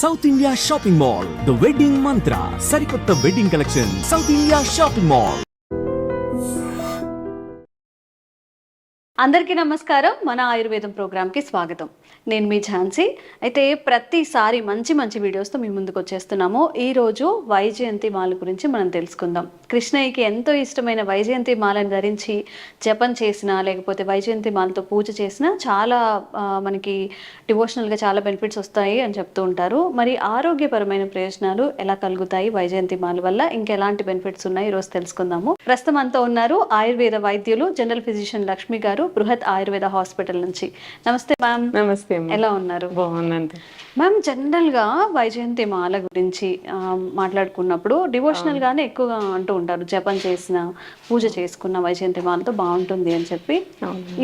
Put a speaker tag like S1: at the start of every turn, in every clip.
S1: South India shopping mall the wedding Mantra సరికొత్త wedding collection South India shopping mall
S2: అందరికీ నమస్కారం. మన ఆయుర్వేదం ప్రోగ్రామ్కి స్వాగతం. నేను మీ ఝాన్సీ. అయితే ప్రతిసారి మంచి మంచి వీడియోస్తో మీ ముందుకు వచ్చేస్తున్నాము. ఈరోజు వైజయంతి మాల గురించి మనం తెలుసుకుందాం. కృష్ణయ్యకి ఎంతో ఇష్టమైన వైజయంతి మాలను ధరించి జపం చేసిన లేకపోతే వైజయంతి మాలతో పూజ చేసిన చాలా మనకి డివోషనల్గా చాలా బెనిఫిట్స్ వస్తాయి అని చెప్తూ ఉంటారు. మరి ఆరోగ్యపరమైన ప్రయోజనాలు ఎలా కలుగుతాయి వైజయంతి మాల వల్ల? ఇంకెలాంటి బెనిఫిట్స్ ఉన్నాయి? ఈరోజు తెలుసుకుందాము. ప్రస్తుతం అంతా ఉన్నారు ఆయుర్వేద వైద్యులు జనరల్ ఫిజిషియన్ లక్ష్మి గారు బృహత్ ఆయుర్వేద హాస్పిటల్ నుంచి. నమస్తే మ్యామ్.
S3: నమస్తే.
S2: ఎలా ఉన్నారు?
S3: బాగున్నాను
S2: మ్యామ్ జనరల్గా వైజయంతి మాల గురించి మాట్లాడుకున్నప్పుడు డివోషనల్ గానే ఎక్కువగా అంటూ ఉంటారు. జపం చేసిన పూజ చేసుకున్న వైజయంతి మాలతో బాగుంటుంది అని చెప్పి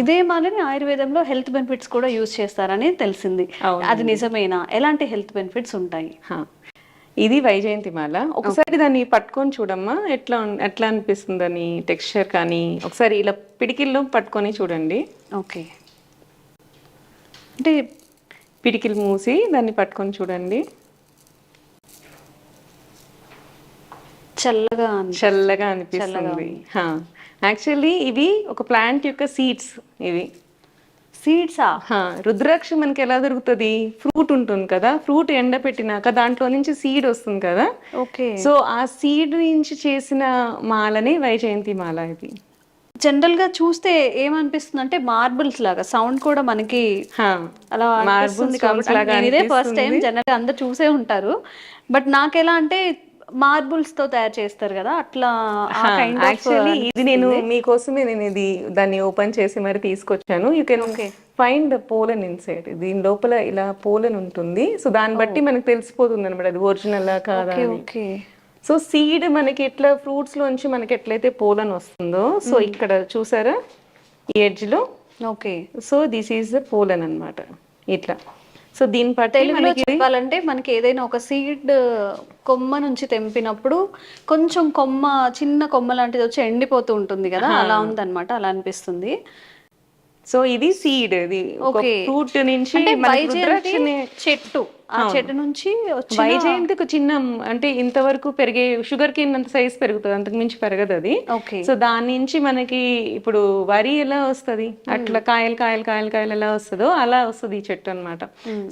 S2: ఇదే మాలని ఆయుర్వేదంలో హెల్త్ బెనిఫిట్స్ కూడా యూజ్ చేస్తారని తెలిసింది. అది నిజమేనా? ఎలాంటి హెల్త్ బెనిఫిట్స్ ఉంటాయి.
S3: ఇది వైజయంతి మాల. ఒకసారి దాన్ని పట్టుకొని చూడమ్మా. ఎట్లా ఎట్లా అనిపిస్తుంది దాని టెక్స్చర్ కానీ ఒకసారి ఇలా పిడికిల్లో పట్టుకొని చూడండి.
S2: ఓకే. అంటే
S3: పిడికిలు మూసి దాన్ని పట్టుకొని చూడండి.
S2: చల్లగా
S3: చల్లగా అనిపిస్తుంది. యాక్చువల్లీ ఇవి ఒక ప్లాంట్ యొక్క సీడ్స్ ఇవి.
S2: సీడ్సా
S3: హా, రుద్రాక్ష మనకి ఎలా దొరుకుతుంది? ఫ్రూట్ ఉంటుంది కదా. ఫ్రూట్ ఎండపెట్టినాక దాంట్లో నుంచి సీడ్ వస్తుంది కదా.
S2: ఓకే.
S3: సో ఆ సీడ్ నుంచి చేసిన మాలని వైజయంతి మాల ఇది.
S2: జనరల్గా చూస్తే ఏమనిపిస్తుంది అంటే మార్బుల్స్ లాగా సౌండ్ కూడా మనకి. అలా నేను ఇదే ఫస్ట్ టైం. జనరల్ అందరు చూసే ఉంటారు. బట్ నాకెలా అంటే మార్బుల్స్తో తయారు చేస్తారు కదా అట్లా
S3: యాక్చువల్లీ ఇది నేను మీకోసమే నేను ఇది దాన్ని ఓపెన్ చేసి మరి తీసుకొచ్చాను. You can find the pollen inside దీని లోపల ఇలా పోలన్ ఉంటుంది. సో దాన్ని బట్టి మనకు తెలిసిపోతుంది అనమాట అది ఒరిజినల్ కాదా
S2: ఓకే
S3: సో సీడ్ మనకి ఎట్లా ఫ్రూట్స్ లోంచి మనకి ఎట్లయితే పోలన్ వస్తుందో సో ఇక్కడ చూసారా? ఈ ఎడ్జ్లో.
S2: Okay
S3: so this is the pollen అన్నమాట. ఇట్లా. సో బట్టి
S2: తెలుగులో
S3: మనకి
S2: చెప్పాలంటే మనకి ఏదైనా ఒక సీడ్ కొమ్మ నుంచి తెంపినప్పుడు కొంచెం కొమ్మ చిన్న కొమ్మ లాంటిది వచ్చి ఎండిపోతూ ఉంటుంది కదా అలా ఉందన్నమాట అలా అనిపిస్తుంది.
S3: సో ఇది సీడ్ ఇది. ఫ్రూట్ నుంచి
S2: చెట్టు. ఆ చెట్టు నుంచి వచ్చి
S3: వైజయంతికి చిన్న అంటే ఇంతవరకు పెరిగే షుగర్ కేన్ అంత సైజ్ పెరుగుతుంది. అంతకు మించి పెరగదు అది.
S2: ఓకే.
S3: సో దాని నుంచి మనకి ఇప్పుడు వరి ఎలా వస్తది? అట్లా కాయలు కాయలు కాయలు కాయలు ఎలా వస్తుందో అలా వస్తుంది ఈ చెట్టు అన్నమాట.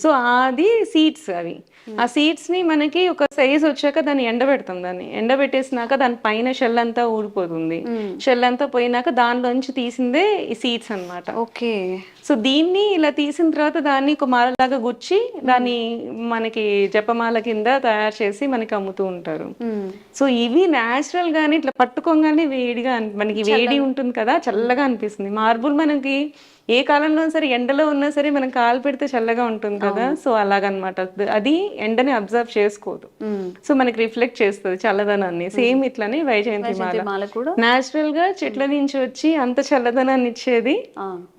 S3: సో అది సీడ్స్ అవి. ఆ సీడ్స్ని మనకి ఒక సైజ్ వచ్చాక దాన్ని ఎండబెడతాం దాన్ని. ఎండబెట్టేసినాక దాని పైన షెల్ అంతా ఊడిపోతుంది. షెల్ అంతా పోయినాక దానిలోంచి తీసిందే ఈ సీడ్స్ అన్నమాట.
S2: ఓకే.
S3: సో దీన్ని ఇలా తీసిన తర్వాత దాన్ని ఒక మాలలాగా గుచ్చి దాన్ని మనకి జపమాల కింద తయారు చేసి మనకి అమ్ముతూ ఉంటారు. సో ఇవి న్యాచురల్ గానీ ఇట్లా పట్టుకోగానే వేడిగా మనకి వేడి ఉంటుంది కదా చల్లగా అనిపిస్తుంది. మార్బుల్ మనకి ఏ కాలంలో సరే ఎండలో ఉన్నా సరే మనం కాలు పెడితే చల్లగా ఉంటుంది కదా. సో అలాగనమాట. అది ఎండని అబ్జర్వ్ చేసుకోదు. సో మనకి రిఫ్లెక్ట్ చేస్తుంది చల్లదనాన్ని. సేమ్ ఇట్లానే వైజయంతి మాల. న్యాచురల్గా చెట్ల నుంచి వచ్చి అంత చల్లదనాన్ని ఇచ్చేది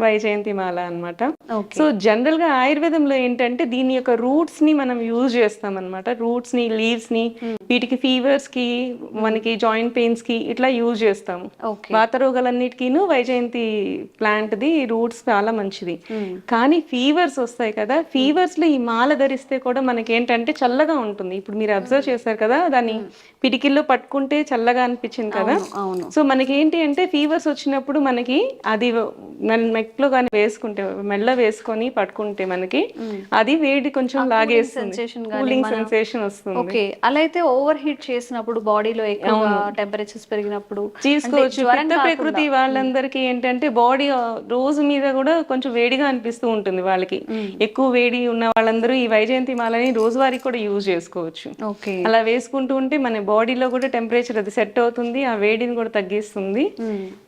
S3: వైజయంతి మాల అన్నమాట.
S2: ఓకే.
S3: సో జనరల్గా ఆయుర్వేదంలో ఏంటంటే దీని యొక్క రూట్స్ని మనం యూజ్ చేస్తాం అనమాట రూట్స్ని లీవ్స్ని వీటికి ఫీవర్స్కి మనకి జాయింట్ పెయిన్స్కి ఇట్లా యూజ్ చేస్తాము.
S2: ఓకే
S3: వాత రోగాలన్నిటికీను వైజయంతి ప్లాంట్ ది రూట్స్ చాలా మంచిది. కానీ ఫీవర్స్ వస్తాయి కదా ఫీవర్స్లో ఈ మాల ధరిస్తే కూడా మనకి ఏంటంటే చల్లగా ఉంటుంది. ఇప్పుడు మీరు అబ్జర్వ్ చేశారు కదా దాన్ని పిడికిల్లో పట్టుకుంటే చల్లగా అనిపించింది కదా. సో మనకి ఏంటి అంటే ఫీవర్స్ వచ్చినప్పుడు మనకి అది మెట్లో కానీ వేసుకుంటే మెల్ల వేసుకొని పట్టుకుంటే మనకి అది వేడి కొంచెం లాగేస్తుంది. కూలింగ్ సెన్సేషన్ వస్తుంది.
S2: అలా అయితే ఓవర్ హీట్ చేసినప్పుడు బాడీలో ఎక్కువ టెంపరేచర్స్ పెరిగినప్పుడు
S3: తీసుకోవచ్చు. ప్రకృతి వాళ్ళందరికీ ఏంటంటే బాడీ రోజు మీద కూడా కొంచెం వేడిగా అనిపిస్తూ ఉంటుంది వాళ్ళకి. ఎక్కువ వేడి ఉన్న వాళ్ళందరూ ఈ వైజయంతి మాలని రోజువారీ కూడా యూజ్ చేసుకోవచ్చు.
S2: ఓకే.
S3: అలా వేసుకుంటూ ఉంటే మన బాడీలో కూడా టెంపరేచర్ అది సెట్ అవుతుంది ఆ వేడిని కూడా తగ్గిస్తుంది.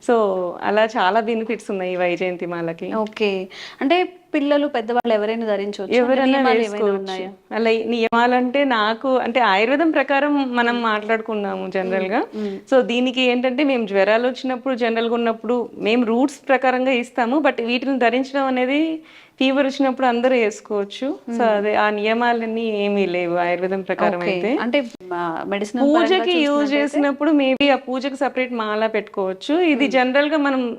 S3: సో అలా చాలా బెనిఫిట్స్ ఉన్నాయి ఈ వైజయంతి మాలకి.
S2: ఓకే. అంటే పిల్లలు పెద్దవాళ్ళు ఎవరైనా ధరించవచ్చు?
S3: ఎవరైనా వేసుకోవచ్చు. అలా నియమాలంటే నాకు అంటే ఆయుర్వేదం ప్రకారం మనం మాట్లాడుకున్నాము జనరల్గా. సో దీనికి ఏంటంటే మేము జ్వరాలు వచ్చినప్పుడు జనరల్గా ఉన్నప్పుడు మేము రూట్స్ ప్రకారంగా ఇస్తాము. బట్ వీటిని ధరించడం అనేది ఫీవర్ వచ్చినప్పుడు అందరూ వేసుకోవచ్చు. సో అదే ఆ నియమాలన్నీ ఏమీ లేవు ఆయుర్వేదం ప్రకారం. అయితే.
S2: అంటే మెడిసిన్
S3: పూజకి యూజ్ చేసినప్పుడు మేబీ ఆ పూజకి సపరేట్ మాల పెట్టుకోవచ్చు. ఇది జనరల్గా మనం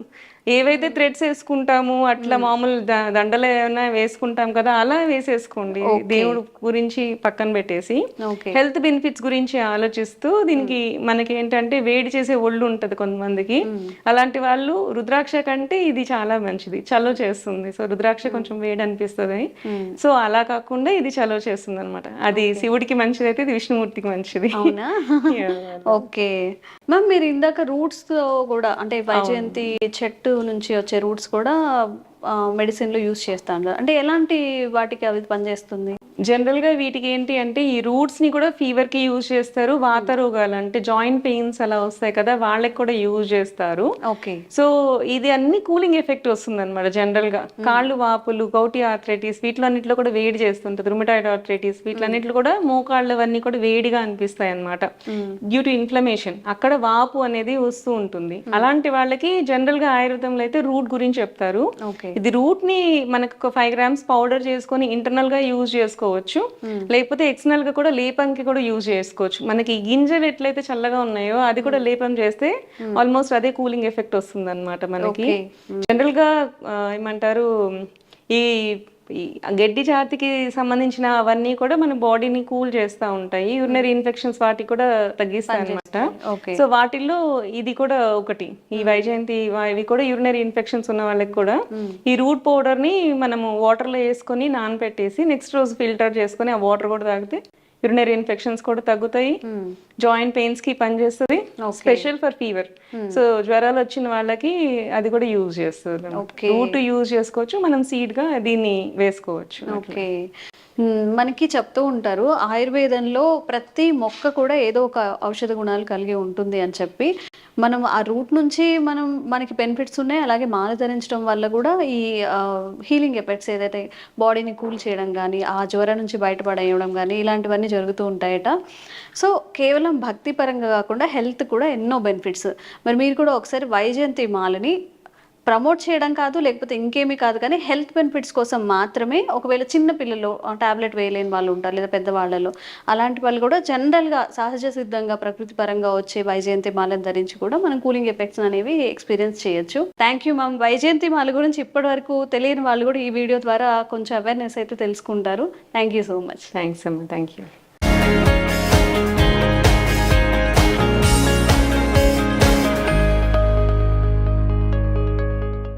S3: ఏవైతే థ్రెడ్స్ వేసుకుంటాము అట్లా మామూలు ద- దండలు ఏమైనా వేసుకుంటాం కదా అలా వేసేసుకోండి. దేవుడు గురించి పక్కన పెట్టేసి. హెల్త్ బెనిఫిట్స్ గురించి ఆలోచిస్తూ దీనికి మనకి ఏంటంటే వేడి చేసే ఒళ్ళు ఉంటది కొంతమందికి. అలాంటి వాళ్ళు రుద్రాక్ష కంటే ఇది చాలా మంచిది. చలో చేస్తుంది. సో రుద్రాక్ష కొంచెం వేడి అనిపిస్తుంది. సో అలా కాకుండా ఇది చలో చేస్తుంది అనమాట అది శివుడికి మంచిది అయితే ఇది విష్ణుమూర్తికి మంచిది.
S2: అవునా. ఓకే. మ్యామ్ మీరు ఇందాక రూట్స్ కూడా అంటే వైజయంతి చెట్టు నుంచి వచ్చే రూట్స్ కూడా మెడిసిన్లో యూస్ చేస్తా ఉంటారు అంటే ఎలాంటి వాటికి అవి పనిచేస్తుంది?
S3: జనరల్గా వీటికి ఏంటి అంటే ఈ రూట్స్ని కూడా ఫీవర్కి యూజ్ చేస్తారు. వాత రోగాలు అంటే జాయింట్ పెయిన్స్ అలా వస్తాయి కదా వాళ్ళకి కూడా యూజ్ చేస్తారు.
S2: ఓకే
S3: సో ఇది అన్ని కూలింగ్ ఎఫెక్ట్ వస్తుంది అనమాట జనరల్గా కాళ్ళు వాపులు గౌటి ఆర్థరైటిస్ వీటిలన్నిటిలో కూడా వేడి చేస్తుంటది. రుమటాయిడ్ ఆర్థరైటిస్ వీటిలన్నిటిలో కూడా మోకాళ్ళు అవన్నీ కూడా వేడిగా అనిపిస్తాయి అనమాట డ్యూ టు ఇన్ఫ్లమేషన్ అక్కడ వాపు అనేది వస్తూ ఉంటుంది. అలాంటి వాళ్ళకి జనరల్గా ఆయుర్వేదంలో అయితే రూట్ గురించి చెప్తారు.
S2: ఓకే
S3: ఇది రూట్ని మనకు ఒక ఫైవ్ గ్రామ్స్ పౌడర్ చేసుకొని ఇంటర్నల్గా యూజ్ చేసుకోవచ్చు. లేకపోతే ఎక్స్టర్నల్గా కూడా లేపంకి కూడా యూజ్ చేసుకోవచ్చు. మనకి గింజలు ఎట్లయితే చల్లగా ఉన్నాయో అది కూడా లేపం చేస్తే ఆల్మోస్ట్ అదే కూలింగ్ ఎఫెక్ట్ వస్తుంది అనమాట మనకి జనరల్గా ఏమంటారు ఈ ఈ గడ్డి జాతికి సంబంధించిన అవన్నీ కూడా మన బాడీని కూల్ చేస్తూ ఉంటాయి. యూరినరీ ఇన్ఫెక్షన్స్ వాటికి కూడా తగ్గిస్తాయి అనమాట సో వాటిల్లో ఇది కూడా ఒకటి. ఈ వైజయంతి వా- ఇవి కూడా యూరినరీ ఇన్ఫెక్షన్స్ ఉన్న వాళ్ళకి కూడా ఈ రూట్ పౌడర్ని మనము వాటర్లో వేసుకొని నానబెట్టేసి నెక్స్ట్ రోజు ఫిల్టర్ చేసుకొని ఆ వాటర్ కూడా తాగితే యూరినరీ ఇన్ఫెక్షన్స్ కూడా తగ్గుతాయి. జాయింట్ పెయిన్స్కి పనిచేస్తుంది. స్పెషల్ ఫర్ ఫీవర్ సో జ్వరాలు వచ్చిన వాళ్ళకి అది కూడా యూజ్ చేస్తుంది. రూట్ యూజ్ చేసుకోవచ్చు. మనం సీడ్గా దీన్ని వేసుకోవచ్చు.
S2: ఓకే మ్మ్, మనకి చెప్తూ ఉంటారు ఆయుర్వేదంలో ప్రతి మొక్క కూడా ఏదో ఒక ఔషధ గుణాలు కలిగి ఉంటుంది అని చెప్పి. మనం ఆ రూట్ నుంచి మనం మనకి బెనిఫిట్స్ ఉన్నాయి. అలాగే మాల ధరించడం వల్ల కూడా ఈ హీలింగ్ ఎఫెక్ట్స్ ఏదైతే బాడీని కూల్ చేయడం కానీ ఆ జ్వరం నుంచి బయటపడేయడం కానీ ఇలాంటివన్నీ జరుగుతూ ఉంటాయట. సో కేవలం భక్తి పరంగా కాకుండా హెల్త్ కూడా ఎన్నో బెనిఫిట్స్ మరి మీరు కూడా ఒకసారి వైజయంతి మాలని ప్రమోట్ చేయడం కాదు లేకపోతే ఇంకేమీ కాదు కానీ హెల్త్ బెనిఫిట్స్ కోసం మాత్రమే ఒకవేళ చిన్న పిల్లలు టాబ్లెట్ వేయలేని వాళ్ళు ఉంటారు లేదా పెద్దవాళ్ళలో అలాంటి వాళ్ళు కూడా జనరల్గా సహజ సిద్ధంగా ప్రకృతి పరంగా వచ్చే వైజయంతి మాలను ధరించి కూడా మనం కూలింగ్ ఎఫెక్ట్స్ అనేవి ఎక్స్పీరియన్స్ చేయొచ్చు. Thank you ma'am. వైజయంతి మాల గురించి ఇప్పటి వరకు తెలియని వాళ్ళు కూడా ఈ వీడియో ద్వారా కొంచెం అవేర్నెస్ అయితే తెలుసుకుంటారు. Thank you so much.
S3: Thanks అమ్మ. Thank you.